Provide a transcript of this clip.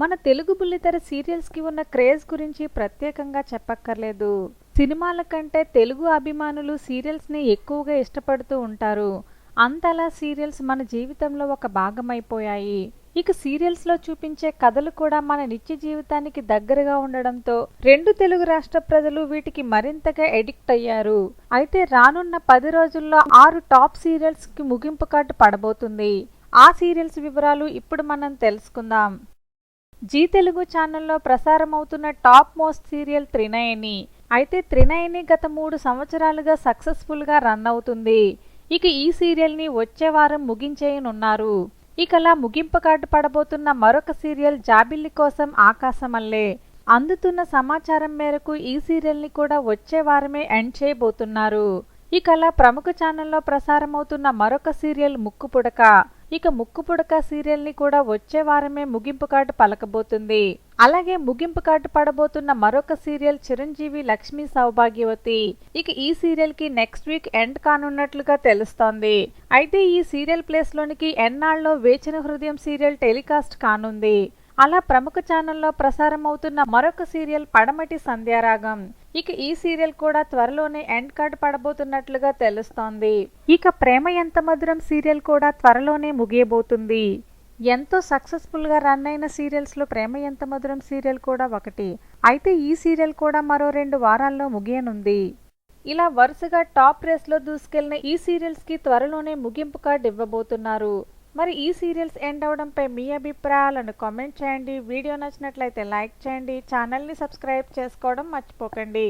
మన తెలుగు బుల్లితెర సీరియల్స్కి ఉన్న క్రేజ్ గురించి ప్రత్యేకంగా చెప్పక్కర్లేదు. సినిమాల కంటే తెలుగు అభిమానులు సీరియల్స్ని ఎక్కువగా ఇష్టపడుతూ ఉంటారు. అంతలా సీరియల్స్ మన జీవితంలో ఒక భాగమైపోయాయి. ఇక సీరియల్స్లో చూపించే కథలు కూడా మన నిత్య జీవితానికి దగ్గరగా ఉండడంతో రెండు తెలుగు రాష్ట్ర ప్రజలు వీటికి మరింతగా ఎడిక్ట్ అయ్యారు. అయితే రానున్న పది రోజుల్లో ఆరు టాప్ సీరియల్స్కి ముగింపు కార్డు పడబోతుంది. ఆ సీరియల్స్ వివరాలు ఇప్పుడు మనం తెలుసుకుందాం. జీ తెలుగు ఛానల్లో ప్రసారమవుతున్న టాప్ మోస్ట్ సీరియల్ త్రినయని. అయితే త్రినయని గత మూడు సంవత్సరాలుగా సక్సెస్ఫుల్గా రన్ అవుతుంది. ఇక ఈ సీరియల్ని వచ్చే వారం ముగించేయనున్నారు. ఇకలా ముగింపు కార్డు పడబోతున్న మరొక సీరియల్ జాబిల్లి కోసం ఆకాశమల్లే. అందుతున్న సమాచారం మేరకు ఈ సీరియల్ని కూడా వచ్చే వారమే ఎండ్ చేయబోతున్నారు. ఇకలా ప్రముఖ ఛానల్లో ప్రసారమవుతున్న మరొక సీరియల్ ముక్కు పుడక ఇక ముక్కు పుడక సీరియల్ని కూడా వచ్చే వారమే ముగింపు కార్డు పలకబోతుంది. అలాగే ముగింపు కార్డు పడబోతున్న మరొక సీరియల్ చిరంజీవి లక్ష్మీ సౌభాగ్యవతి. ఇక ఈ సీరియల్కి నెక్స్ట్ వీక్ ఎండ్ కానున్నట్లుగా తెలుస్తోంది. అయితే ఈ సీరియల్ ప్లేస్ లోనికి ఎన్నాళ్ళలో వేచిన హృదయం సీరియల్ టెలికాస్ట్ కానుంది. అలా ప్రముఖ ఛానల్లో ప్రసారం అవుతున్న మరొక సీరియల్ పడమటి సంధ్యారాగం. ఇక ఈ సీరియల్ కూడా త్వరలోనే ఎండ్ కార్డ్ పడబోతున్నట్లుగా తెలుస్తోంది. ఇక ప్రేమ ఎంత మధురం సీరియల్ కూడా త్వరలోనే ముగియబోతుంది. ఎంతో సక్సెస్ఫుల్గా రన్ అయిన సీరియల్స్లో ప్రేమ ఎంత మధురం సీరియల్ కూడా ఒకటి. అయితే ఈ సీరియల్ కూడా మరో రెండు వారాల్లో ముగియనుంది. ఇలా వరుసగా టాప్ రేస్లో దూసుకెళ్ళిన ఈ సీరియల్స్కి త్వరలోనే ముగింపు కార్డు ఇవ్వబోతున్నారు. మరి ఈ సీరియల్స్ ఎండ్ అవడంపై మీ అభిప్రాయాలను కామెంట్ చేయండి. వీడియో నచ్చినట్లయితే లైక్ చేయండి. ఛానల్ని సబ్స్క్రైబ్ చేసుకోవడం మర్చిపోకండి.